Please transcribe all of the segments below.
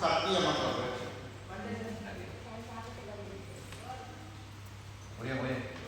सत्य मतलब है बढ़िया बढ़िया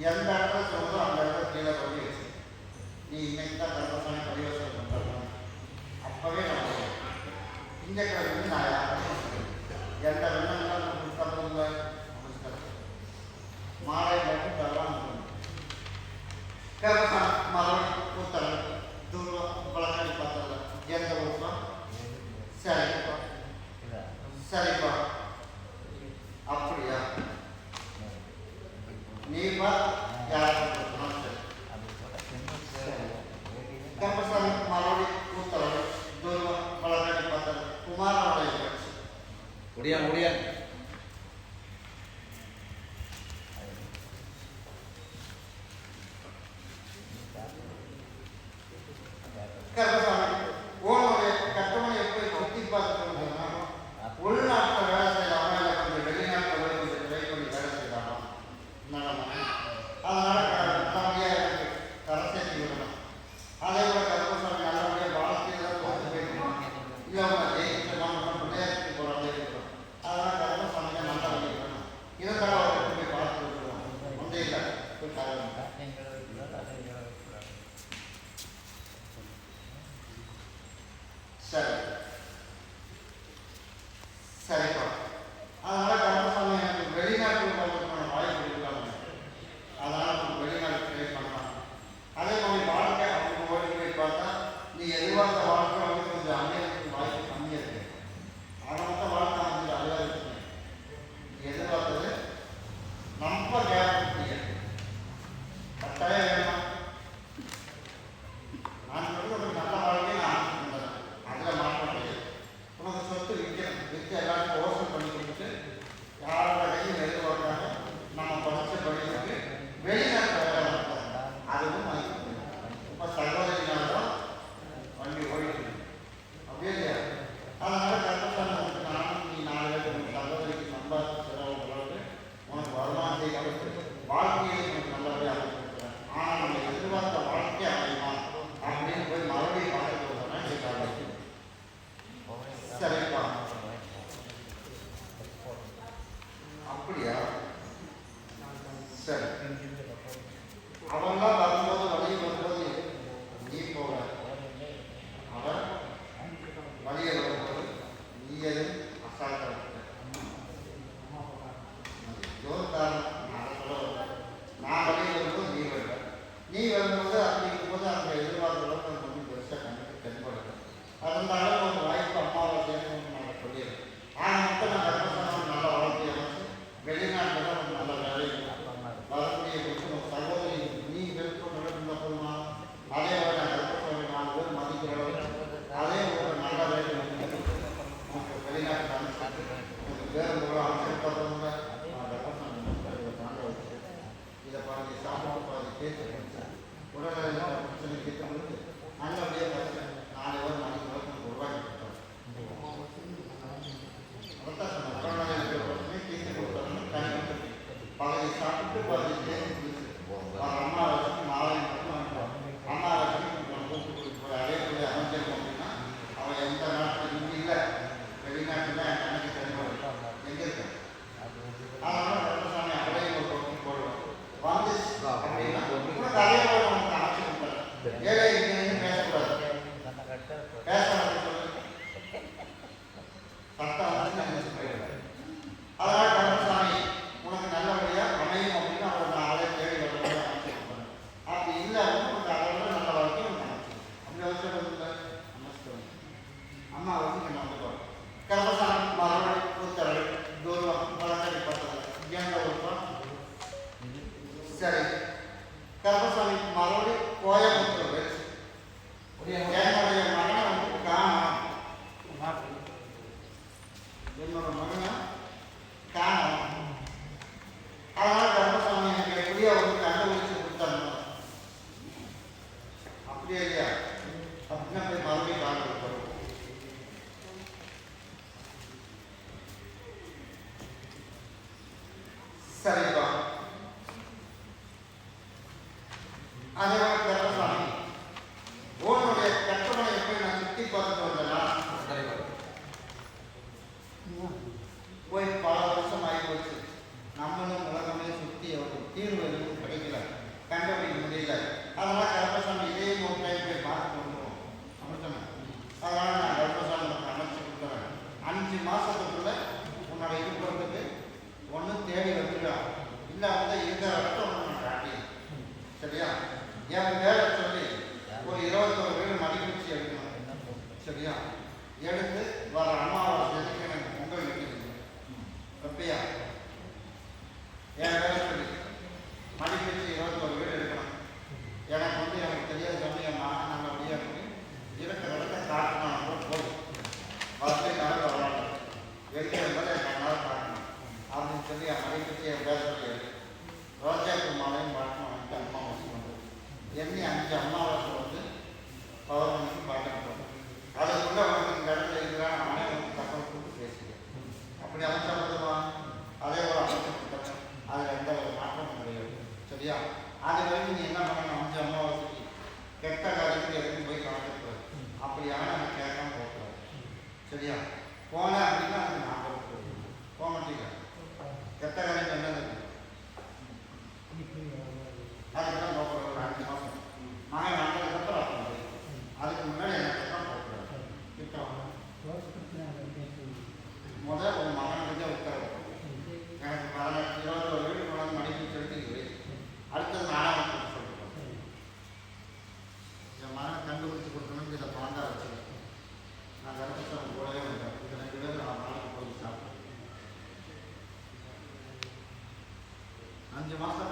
எந்த இடத்துல சொல்லுதோ அந்த இடத்துல கீழே கொண்டு வச்சு. நீ இன்னைக்கு தான் கர்மசாமி பரிவர்த்தனை பண்ணுறோம் அப்போவே நான் திங்கக்கிழமை நான் Gracias. அம்மா வந்து நம்ம வந்து போகிறோம் கர்மசாரம் மரண உத்தரவு கௌரவம் வழக்கறி பத்தது என்ற உருவம் சரி கர்மசாமி மறுபடி கோயம்புத்தூர் என்னுடைய மகனை வந்து காணும் என்னோட மகனை காணும் அதனால் கர்மசாமி எனக்கு எப்படியோ வந்து கண்டுபிடிச்சு যে আল্লাহ म्हणजे मासा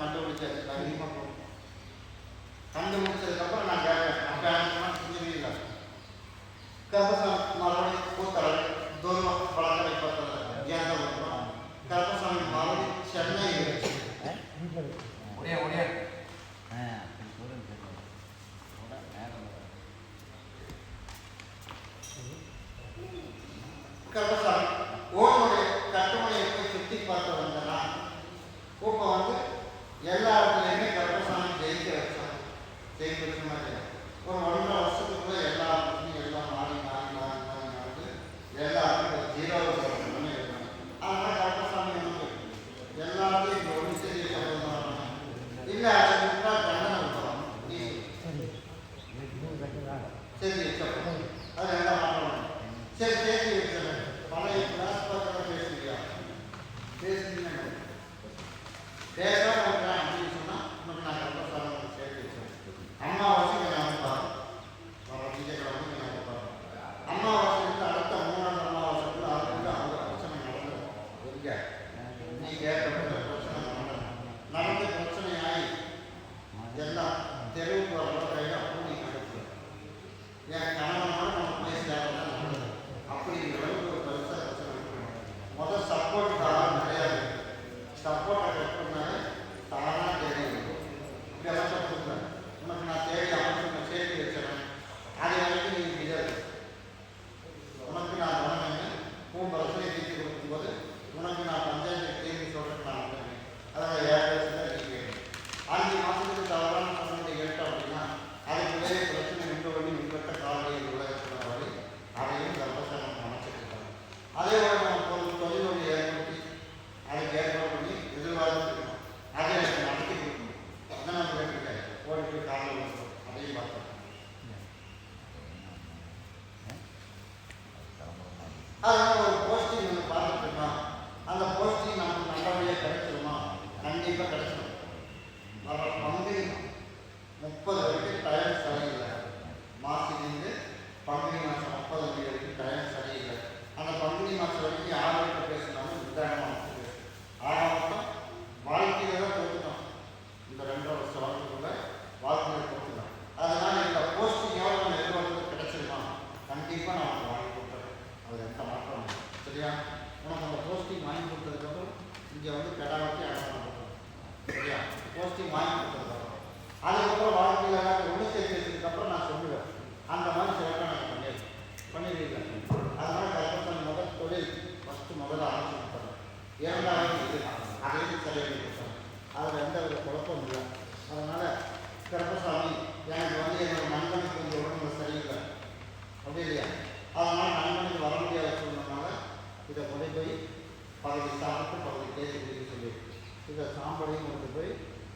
இந்த சாம்பலையும் கொண்டு போய்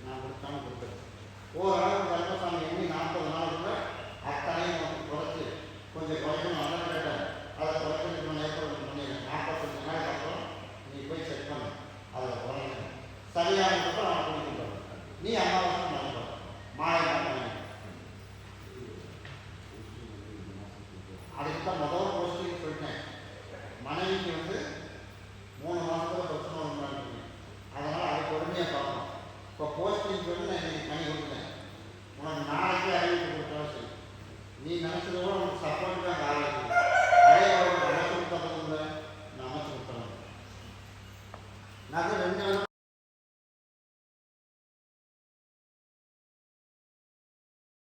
நான் கொடுத்தாமல் கொடுத்தேன் ஓரளவு கர்ப்பசாமி எண்ணி நாற்பது நாளுக்குள்ள அத்தனையும் கொஞ்சம் குறைச்சி கொஞ்சம் குறைக்கணும் அதான் கேட்டேன். அதை குறைக்கிறது பண்ண ஏற்பாடு பண்ணிடுறேன் நாற்பத்தஞ்சு நாளுக்கு அப்புறம் நீ போய் செக் பண்ணு. அதை குறைக்கணும். சரியானதுக்கப்புறம் நான் கொடுத்துட்டு நீ அமாவாசை மாறி மாலை